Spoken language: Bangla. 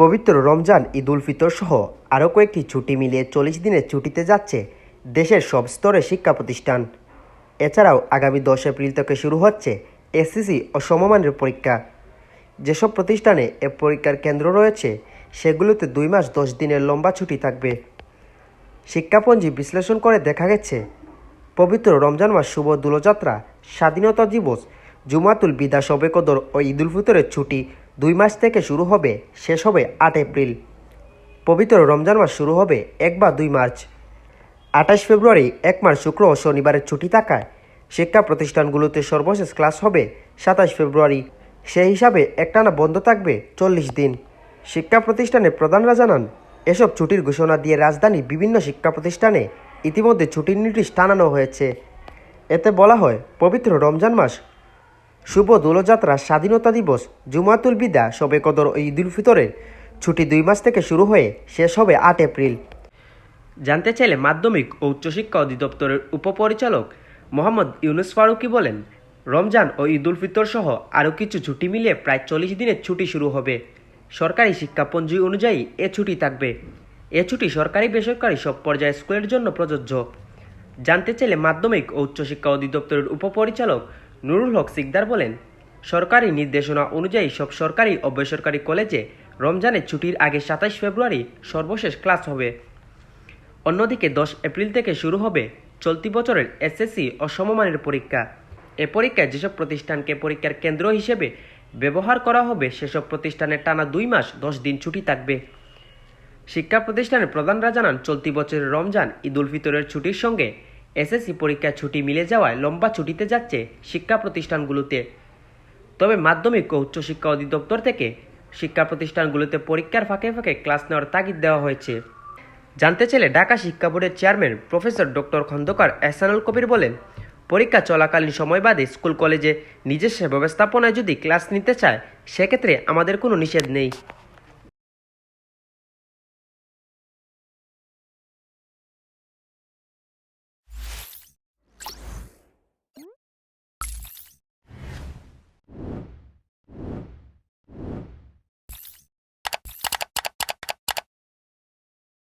পবিত্র রমজান, ঈদ উল ফিতর সহ আরও কয়েকটি ছুটি মিলিয়ে চল্লিশ দিনের ছুটিতে যাচ্ছে দেশের সব স্তরের শিক্ষা প্রতিষ্ঠান। এছাড়াও আগামী দশ এপ্রিল থেকে শুরু হচ্ছে এসএসসি ও সমমানের পরীক্ষা। যেসব প্রতিষ্ঠানে এ পরীক্ষার কেন্দ্র রয়েছে, সেগুলোতে দুই মাস দশ দিনের লম্বা ছুটি থাকবে। শিক্ষাপঞ্জি বিশ্লেষণ করে দেখা গেছে, পবিত্র রমজান মাস শুভ দোলযাত্রা, স্বাধীনতা দিবস, জুমাতুল বিদা শবে কদর ও ঈদুল ফিতরের ছুটি দুই মাস থেকে শুরু হবে, শেষ হবে আট এপ্রিল। পবিত্র রমজান মাস শুরু হবে এক বা দুই মার্চ। আঠাশ ফেব্রুয়ারি, এক মার্চ, শুক্র ও শনিবারের ছুটি থাকায় শিক্ষা প্রতিষ্ঠানগুলোতে সর্বশেষ ক্লাস হবে সাতাশ ফেব্রুয়ারি। সেই হিসাবে একটানা বন্ধ থাকবে চল্লিশ দিন। শিক্ষা প্রতিষ্ঠানের প্রধানরা জানান, এসব ছুটির ঘোষণা দিয়ে রাজধানীর বিভিন্ন শিক্ষা প্রতিষ্ঠানে ইতিমধ্যে ছুটির নির্দেশ টানানো হয়েছে। এতে বলা হয়, পবিত্র রমজান মাস শুভ দোলযাত্রা স্বাধীনতা দিবস, জুমাতুল বিদা, শবে কদর ঈদুল ফিতরের ছুটি দুই মাস থেকে শুরু হয়ে শেষ হবে আট এপ্রিল। জানতে চাইলে মাধ্যমিক ও উচ্চশিক্ষা অধিদপ্তরের উপপরিচালক মোহাম্মদ ইউনুস ফারুকি বলেন, রমজান ও ঈদুল ফিতর সহ আরও কিছু ছুটি মিলিয়ে প্রায় চল্লিশ দিনের ছুটি শুরু হবে। সরকারি শিক্ষাপঞ্জি অনুযায়ী এ ছুটি থাকবে। এ ছুটি সরকারি বেসরকারি সব পর্যায়ে স্কুলের জন্য প্রযোজ্য। জানতে চাইলে মাধ্যমিক ও উচ্চশিক্ষা অধিদপ্তরের উপপরিচালক নুরুল হক সিকদার বলেন, সরকারি নির্দেশনা অনুযায়ী সব সরকারি ও বেসরকারি কলেজে রমজানের ছুটির আগে সাতাশ ফেব্রুয়ারি সর্বশেষ ক্লাস হবে। অন্যদিকে দশ এপ্রিল থেকে শুরু হবে চলতি বছরের এসএসসি ও সমমানের পরীক্ষা। এ পরীক্ষায় যেসব প্রতিষ্ঠানকে পরীক্ষার কেন্দ্র হিসেবে ব্যবহার করা হবে, সেসব প্রতিষ্ঠানের টানা দুই মাস দশ দিন ছুটি থাকবে। শিক্ষা প্রতিষ্ঠানের প্রধানরা জানান, চলতি বছরের রমজান ঈদ উল ফিতরের ছুটির সঙ্গে এসএসসি পরীক্ষার ছুটি মিলে যাওয়ায় লম্বা ছুটিতে যাচ্ছে শিক্ষা প্রতিষ্ঠানগুলোতে। তবে মাধ্যমিক ও উচ্চশিক্ষা অধিদপ্তর থেকে শিক্ষা প্রতিষ্ঠানগুলোতে পরীক্ষার ফাঁকে ফাঁকে ক্লাস নেওয়ার তাগিদ দেওয়া হয়েছে। জানতে চাইলে ঢাকা শিক্ষা বোর্ডের chairman professor doctor Khondokar Ehsanul Kabir বলেন, পরীক্ষা চলাকালীন সময় বাদে স্কুল কলেজে নিজস্ব ব্যবস্থাপনায় যদি ক্লাস নিতে চায়, সেক্ষেত্রে আমাদের কোনো নিষেধ নেই।